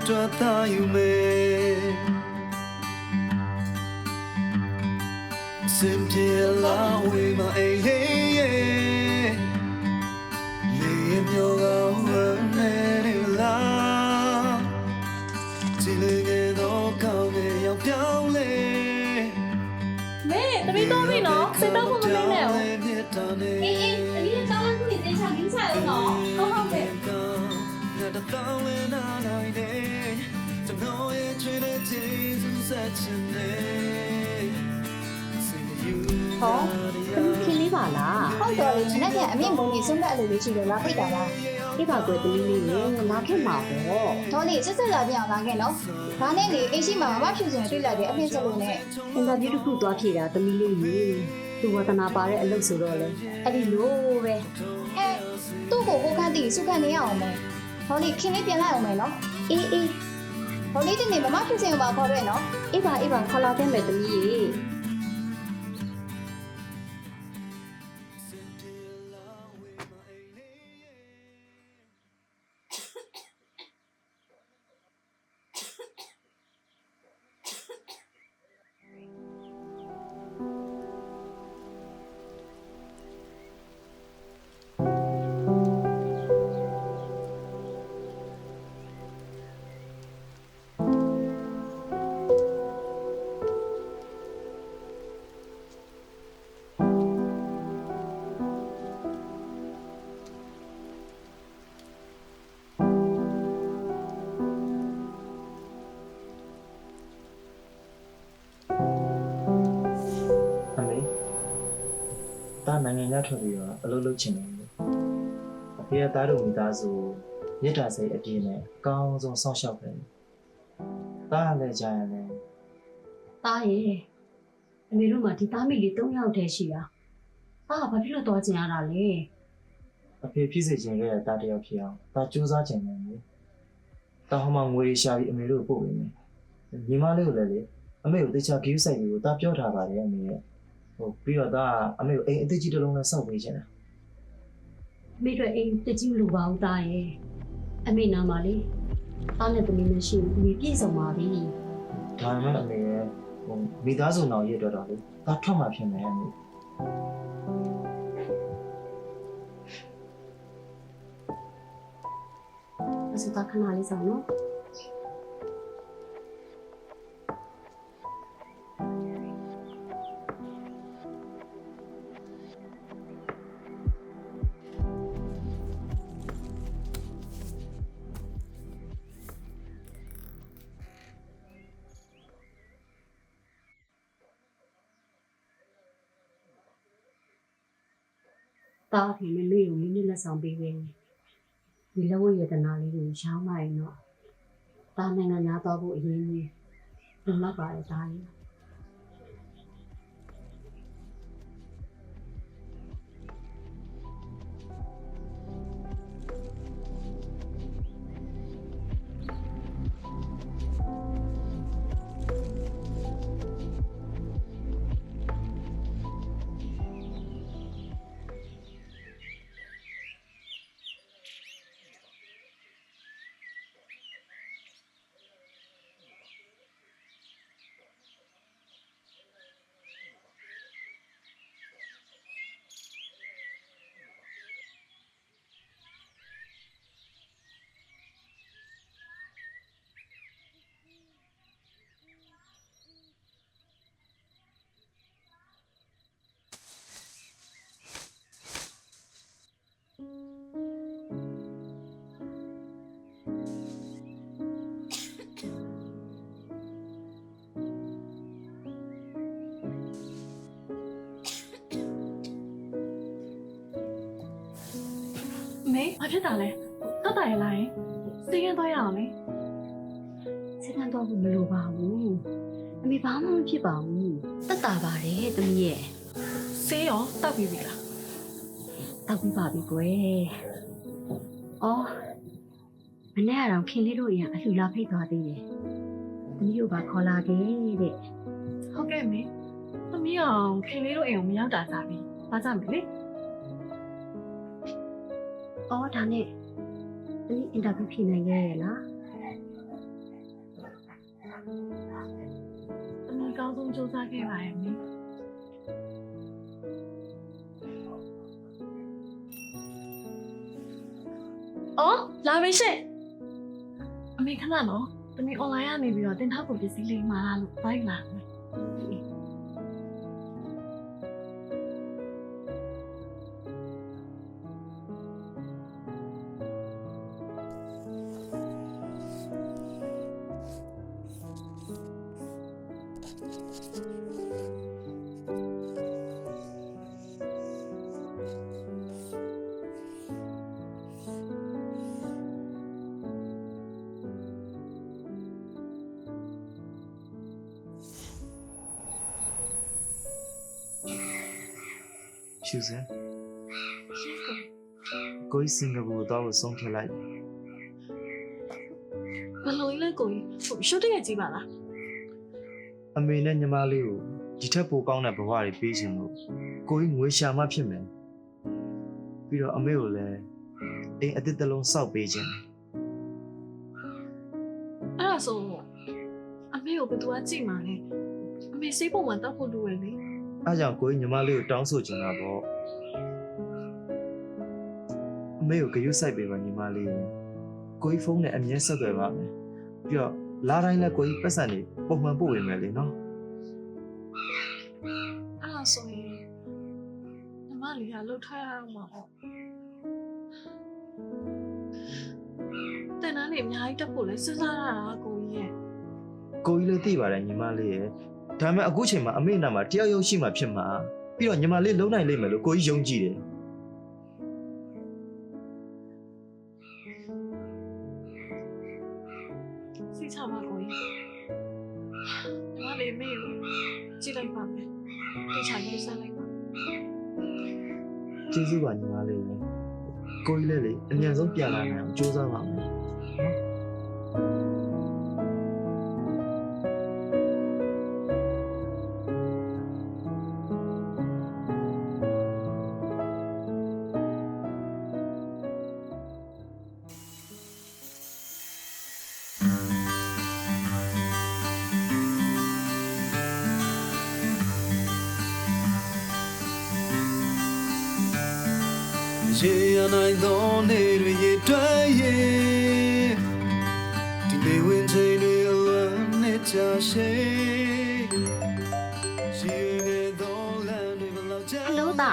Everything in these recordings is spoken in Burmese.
ဖေတွားသားယူမယ်စင်ပြေလာဝေးမအိမ်လေးရဲ့လေးမျိုးကဝမ်းနေလာကြည်လေခဲ့တော့ကောင်းတဲ့ရောက်ပြောင်းလဲမေတမီးတော့ပြီနော်စိတ်တော့မမနေနဲ့哦အေးအေး တတောင်းလဲနာနိုင်တယ်ကျွန်တော်ရဲ့ချွေးတဲ့ချေစစချင်တယ်ဟောခင်းလေးပါလားဟုတ်တော်လေမနေ့ကအမြင့်မုံကြီးဆုံးတဲ့အလုပ်လေးရှိလို့လာဖိတ်တာပါအေးပါကွယ်သမီးလေးရေလာခဲ့မှာပေါ့ဒေါ်လေးစစ်စစ်လာပြအောင်လာခဲ့နော်ဒါနဲ့လေအိမ်ရှိမှာမမဖြူစင်တွေ့လိုက်တဲ့အဖေစလို့နဲ့အင်တာဗျူးတစ်ခုသွားဖြေတာသမီးလေးရေသူဝတနာပါတဲ့အလုပ်ဆိုတော့လေအဲ့ဒီလိုပဲအဲသူ့ကိုကိုခန့်တီစုခန့်နေရအောင်မယ် ဒေါ်လေးခင်းလေးပြန်လိုက်အောင်မယ်နော်အေးအေးဒေါ်လေးတင်နေမမဖြူစင်ကိုပါခေါ်ရဲနော်အေးပါအေးပါခလာခဲ့မယ်သမီးရေ ရထွက်ပြီးတော့အလုပ်လုပ်ချင်တယ်အဖေကတားတို့မိသားစုမြစ်တာစိတ်အပြည့်နဲ့အကောင်းဆုံးစောင့်ရှောက်တယ်တားလည်းကြာရင်လည်းသားရေအမေတို့မှဒီသားမိလေး၃ယောက်တည်းရှိတာသားကဘာဖြစ်လို့သွားကျင်ရတာလဲအဖေဖြစ်စေချင်ခဲ့တဲ့တားတစ်ယောက်ဖြစ်အောင်တားစူးစမ်းချင်တယ်လေတားဟောမှငွေရှာပြီးအမေတို့ကိုပို့ပေးမယ်ညီမလေးကိုလည်းလေအမေကိုတခြား view site တွေကိုတားပြောထားပါတယ်အမေရဲ့ ဟိုပြီးတော့တားအမေကိုအိမ်အသက်ကြီးတစ်လုံးနဲ့စောင့်ပေးချင်တယ်အမေတို့အိမ်တကြီးမလိုပါဘူးသားရေအမေနာမလေးသားနဲ့သမီးနဲ့ရှိရင်အမေပြည့်စုံပါပြီဒါပေမဲ့အမေရဲ့ဟိုမိသားစုနောက်ရအတွက်တော့လေတားထွက်မှဖြစ်မယ်အမေအစသားခဏလေးဆောင်နော် တားအဖေနဲ့မေကိုမိနစ်လက်ဆောင်ပေးခဲ့တယ်။ဒီလက်ဝဲရတနာလေးကိုရောင်းလိုက်ရင်တော့တားနိုင်ငံသားတော့ဖို့အရင်ကြီးလုံလောက်ပါတယ်တားရင် ဖြစ်တာလဲတက်တာရလားယင်စီးရင်သွားရအောင်လေစကန်တော့ဘူးမလိုပါဘူးအမေဘာမှမဖြစ်ပါဘူးတက်တာပါတယ်တမီးရဲ့ဆေးရောတောက်ပြီးပြီလားတောက်ပြီးပါပြီကွယ်အော်မနေ့ကတော့ခင်လေးတို့အရင်အလှူလာဖိတ်သွားသေးတယ်သမီးတို့ပါခေါ်လာခဲ့တဲ့ဟုတ်ကဲ့မေသမီးအောင်ခင်လေးတို့အိမ်ကိုမရောက်တာစားပြီဘာကြမလဲ အော်ဒါနဲ့သမီးအင်တာဗျူးဖြေနိုင်ခဲ့ရဲ့လားသမီးအကောင်းဆုံးစူးစမ်းခဲ့ပါရဲ့မေအော်လာမေရှင့်အမေခဏနော်သမီး online ကနေပြီးတော့တင်ထားဖို့ပစ္စည်းလေးမှာလာလို့ဘိုက်လာမယ် ရှုစင်ကိုကြီးစင်ကာပူကိုတော့ဆုံးဖြတ်လိုက်ဘယ်လိုလဲကိုကြီးဟိုရှုပ်တရက်ကြီးပါလားအမေနဲ့ညီမလေးကိုဒီထက်ပိုကောင်းတဲ့ဘဝတွေပေးခြင်းလို့ကိုကြီးငွေရှာမှဖြစ်မယ်ပြီးတော့အမေကိုလည်းအိမ်အတစ်တလုံးစောက်ပေးခြင်းအဲ့ဒါဆိုအမေကိုဘယ်သူကကြည့်မှာလဲအမေစိတ်ပုံမှန်တောက်ဖို့လိုရလေ အားကြောင့်ကိုကြီးညီမလေးကိုတောင်းဆိုချင်တာပေါ့အမေကိုဂရုစိုက်ပေးပါညီမလေးကိုကိုကြီးဖုန်းနဲ့အမြဲဆက်သွယ်ပါမယ်ပြီးတော့လာတိုင်းလည်းကိုကြီးပတ်စံနေပုံမှန်ပို့ဝင်မယ်လေနော်အဲ့ဒါဆိုရင်ညီမလေးကလှုပ်ထားရအောင်ပါပေါ့တင်တန်းနေအများကြီးတက်ဖို့လဲစဉ်းစားရတာကိုကြီးရဲ့ကိုကြီးလည်းသိပါတယ်ညီမလေးရဲ့ ဒါပေမဲ့အခုချိန်မှာအမေနာမှာတယောက်ယောက်ရှိမှဖြစ်မှာပြီးတော့ညီမလေးလုံနိုင်လိမ့်မယ်လို့ကိုကြီးယုံကြည်တယ်စိတ်ချပါကိုကြီးညီမလေးမေကိုကြည့်လိုက်ပါမယ်ဒီချာရေးစားလိုက်ပါကျေးဇူးပါညီမလေးရဲ့ကိုကြီးလည်းလေအမြန်ဆုံးပြန်လာနိုင်အောင်ကြိုးစားပါမယ် ရေရနိုင်သောနေတွေရေတွဲရဲ့ဒီနေဝင်ချိန်တွေအလွန်နဲ့ကြရှိရေငယ်သောလမ်းတွေဘလောက်ကြာဟယ်လိုတာ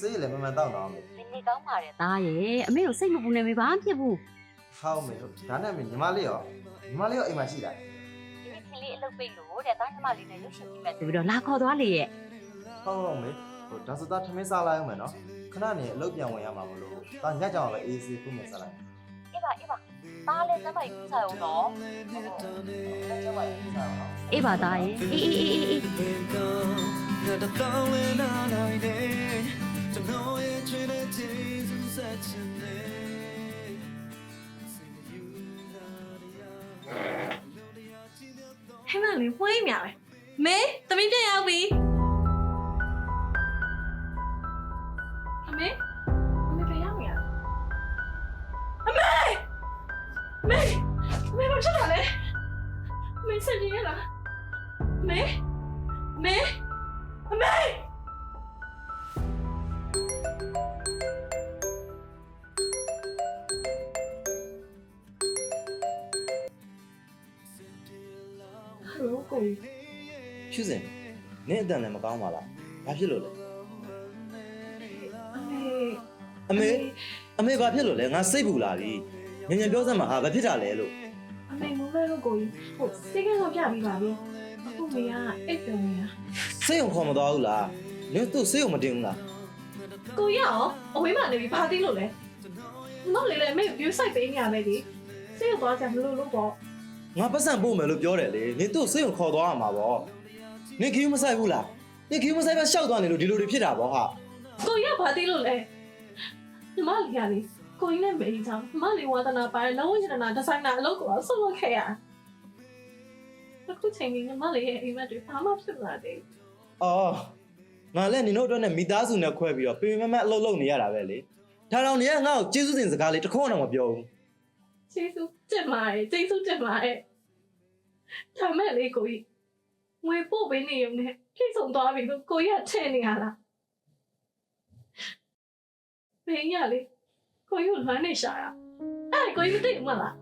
စိတ်လည်းမမှန်တော့တော့မယ်နေနေကောင်းပါတယ်တားရဲ့အမေကိုစိတ်မပူနေမေးပါဖြစ်ဘူးဟောက်မယ်လို့ဒါနဲ့ညီမလေးရောညီမလေးရောအိမ်မှာရှိတာဒီနေ့ခင်လေးအလုပ်ပိတ်လို့တဲ့တားညီမလေးနဲ့ရုပ်ရှင်ကြည့်မယ်ဆိုပြီးတော့လာခေါ်သွားလေရဲ့ ဟုတ်ဟုတ်မေဟိုဒါဆိုသားထမင်းစားလိုက်အောင်မယ်နော်ခဏနေအလုပ်ပြန်ဝင်ရမှာမလို့ဒါညကြောင်လည်းအေးစေးခုမြင်စားလိုက်အေးပါအေးပါတားလည်းစမ်းပါယူစားအောင်နော်လက်ချက်ပါရေးစားအောင်နော်အေးပါတားရဲ့အေးအေးအေးအေးင်ကောင်းငါတတောင်းလဲနာနိုင်တယ်ကျွန်တော်ရဲ့ချွေးတဲ့ Jesus ဆက်ချင်တယ်ဟဲ့မလေးဝိုင်းမြပဲမေသမီးပြန်ရောက်ပြီ မေအမေဘာဖြစ်တာလဲအမေစနေရလားအမေအမေအမေဟယ်လိုကိုကြီးဖြူစင်နင့်အတန်လည်းမကောင်းပါလားဘာဖြစ်လို့လဲအမေအမေအမေဘာဖြစ်လို့လဲငါစိတ်ပူလာပြီ ညဉ့်ညဉ့်ပြောစမ်းပါဟာဘာဖြစ်တာလဲလို့အမေမူလဲလို့ကိုကြီးဟိုစိတ်ကတော့ပြပြီးပါပြီအခုမေကအိတ်ပြောနေတာစိတ်ုံခေါ်မသွားဘူးလားနင်သူ့စိတ်ုံမတင်ဘူးလားကိုကြီးရောအဝေးမှာနေပြီးဘာသိလို့လဲမဟုတ်လေလေအမေကို view site ပေးနေရမယ်ဒီစိတ်ရောက်သွားကြမလို့လို့ပေါ့ငါပတ်စံပို့မယ်လို့ပြောတယ်လေနင်သူ့စိတ်ုံခေါ်သွားရမှာပေါ့နင်ခီးမဆိုင်ဘူးလားနင်ခီးမဆိုင်ပဲရှောက်သွားနေလို့ဒီလိုတွေဖြစ်တာပေါ့ဟာကိုကြီးကဘာသိလို့လဲညီမလေးကလေ ကိုကြီးနဲ့မေးကြောင်မလေးဝါသနာပါတဲ့လောဝရတနာဒီဇိုင်နာအလုပ်ကိုဆုံးလုပ်ခဲ့ရအခုချိန်ကြီးညီမလေးရဲ့အိမ်မက်တွေဘာမှဖြစ်မလာသေးအော်ငါလည်းနင်တို့အတွက်နဲ့မိသားစုနဲ့ခွဲပြီးတော့ပေပေမဲ့မဲ့အလုပ်လုပ်နေရတာပဲလေဒါတော့နေကငါ့ကိုကျေးဇူးတင်စကားလေးတစ်ခုမှတော့မပြောဘူးဘူးကျေးဇူးတင်ပါတယ်ကျေးဇူးတင်ပါတယ်ဒါမဲ့လေကိုကြီးငွေပို့ပေးနေရုံနဲ့ပြည့်စုံသွားပြီလို့ကိုကြီးကထင်နေရလားမင်းရလေ ကိုကြီးကိုလွမ်းနေရှာရအဲ့ဒါကိုကြီးမသိဘူးမလား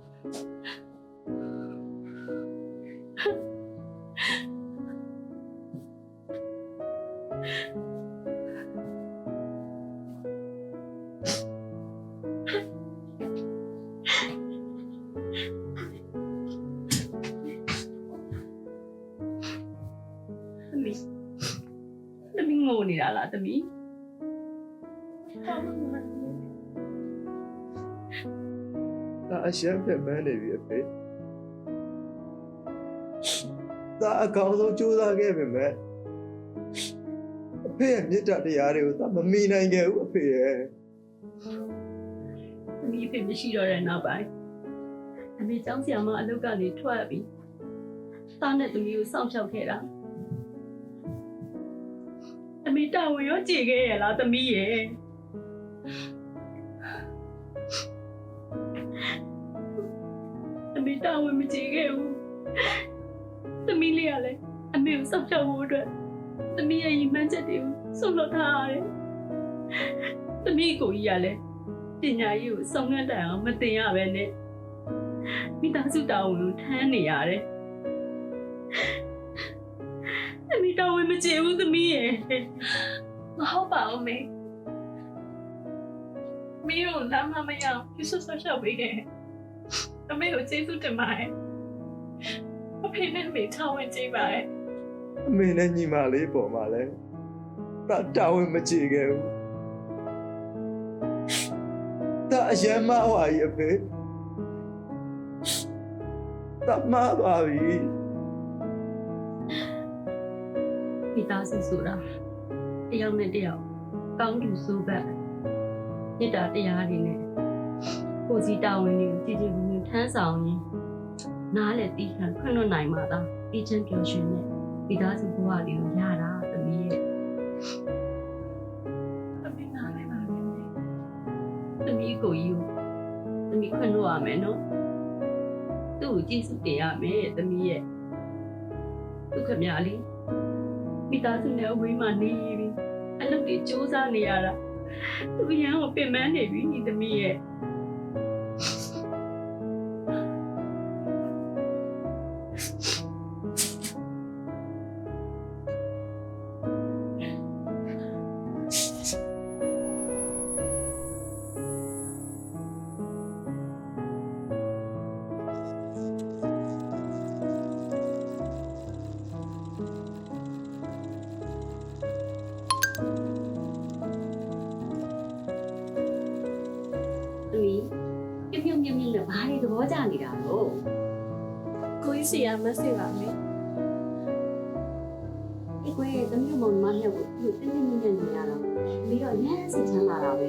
သမီးသမီးငိုနေတာလားသမီး ရှမ်းပြတ်မှန်းနေပြီအဖေဒါအကောင်းဆုံးကြိုးစားခဲ့ပေမဲ့အဖေရဲ့မေတ္တာတရားတွေကိုဒါမမီနိုင်ခဲ့ဘူးအဖေရဲ့သမီးအဖေမရှိတော့တဲ့နောက်ပိုင်းအမေကျောင်းဆရာမအလုပ်ကနေထွက်ပြီးသားနဲ့သမီးကိုစောင့်ရှောက်ခဲ့တာအမေတာဝန်ရောကြည်ခဲ့ရလားသမီးရဲ့ တာဝန်မကြည်ခဲ့ဘူးသမီးလေးကလည်းအမေကိုစောင့်ရှောက်ဖို့အတွက်သမီးရဲ့ရည်မှန်းချက်တွေကိုဆုံးလွတ်ထားရတယ်သမီးကိုကြီးကလည်းပညာရေးကိုစုံငတ်တိုင်အောင်မတင်ရပဲနဲ့မိသားစုတာဝန်ကိုထမ်းနေရတယ်။အမိတာဝန်မကျေဘူးသမီးရဲ့မဟုတ်ပါဘူးမေမင်းတို့လမ်းမမရအောင်ပြဆွဆွရှောက်ပေးတယ် အမေကိုကျေးဇူးတင်ပါတယ်အဖေနဲ့မေထောင်းဝင်ကြည့်ပါတယ်အမေနဲ့ညီမလေးပေါ်မှာလဲဒါတာဝန်မကြည့်ခဲ့ဘူးဒါအယမ်းမဟွာကြီးအဖေဒါမပါပြီမိသားစုဆိုတာတယောက်နဲ့တယောက်ကောင်းကျိုးဆိုးဘက်မေတ္တာတရားတွေနဲ့ကိုယ်စီတာဝန်တွေကိုကြည်ကြည်မြင် ထမ်းဆောင်ရင်နားလည်းတီးခံခွင့်လွှတ်နိုင်မှာသာအေးချမ်းပျော်ရွှင်တဲ့မိသားစုဘဝလေးကိုရတာသမီးရဲ့အမေနားလည်းပါမယ်မေသမီးကိုကြီးကိုသမီးခွင့်လို့ရမယ်နော်သူ့ကိုကြည့်စုတင်ရမယ်သမီးရဲ့ဒုက္ခများလေးမိသားစုနဲ့အဝေးမှာနေပြီအလုပ်တွေစူးစမ်းနေရတာသူရန်ကိုပင်ပန်းနေပြီဒီသမီးရဲ့ စီရမစစ်ပါမေဒီကွယ်သမီးမောင်မမြောက်ကိုပြုတ်တင်းတင်းမြင့်မြင့်နေရတော့ပြီးတော့ရမ်းစိတ်ချမ်းသာတာပဲ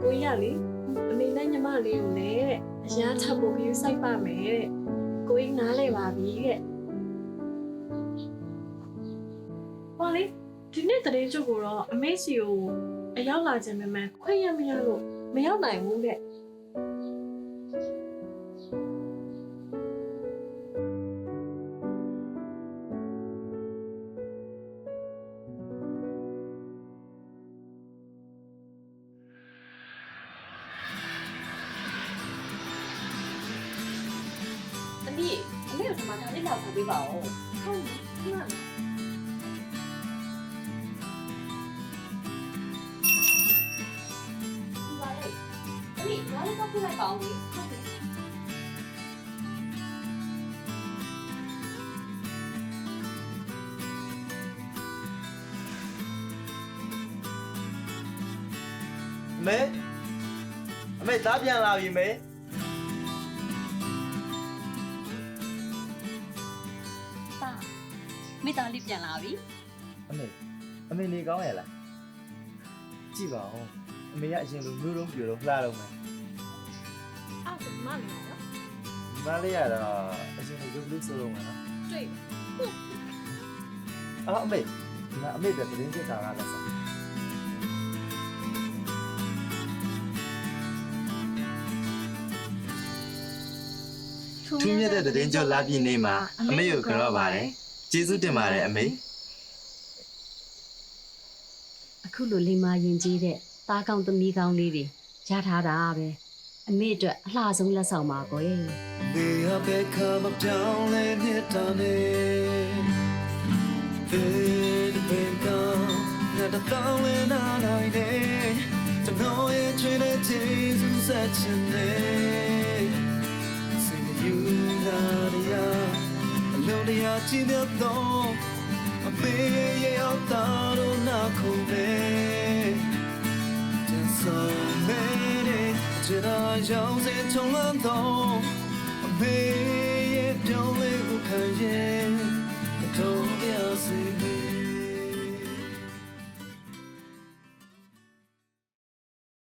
ကိုကြီးကလေအမေနဲ့ညီမလေးကိုလည်းတဲ့အရန်ထပ်ဖို့ပြီးစိုက်ပါမယ်တဲ့ကိုကြီးနားလဲပါပြီတဲ့ဟောလေဒီနေ့တရေကျုပ်ကိုတော့အမေစီကိုအရောက်လာခြင်းပဲမှခွင့်ရမရလို့မရောက်နိုင်ဘူးတဲ့ အမေတို့ကမှဒါလေးလောက်ဆောင်ပေးပါဦးဟုတ်ကဲ့ဒီပါလေသမီးဒါလေးတော့ပြလိုက်ပါဦး မိသားလေးပြန်လာပြီအမေအမေနေကောင်းရဲ့လားကြည့်ပါဦးအမေကအရင်လိုမျိုးလုံးပြတော့လှတော့မယ်အဲ့ဒါမလေးနော်ဒီမလေးရတော့အရင်လိုရုပ်လေးစိုးလုံးမယ်နော်တွေ့အော်အမေဒီမှာအမေတဲ့တင်းချက်တာကလည်းစားထူးမြတ်တဲ့သတင်းကြောလာပြည့်နေမှာအမေကိုကြောက်ပါတယ် ကျေးဇူးတင်ပါတယ်အမေအခုလိုလိမ္မာရင်ကြီးတဲ့သားကောင်းသမီးကောင်းလေးတွေရထားတာပဲအမေအတွက်အလှဆုံးလက်ဆောင်ပါကိုယ်နေရပဲခမပြောင်းလဲမြတ်တာနေဒီဘေကငါတောင်းလဲနာနိုင်တယ်ကျွန်တော်ရဲ့ချွေတဲ့ကျေးဇူးဆက်ချင်တ ti de don a me ye ao ta ro na ko be ten so me de jira yao se chong lan don a me ye pyeong le ko kan ye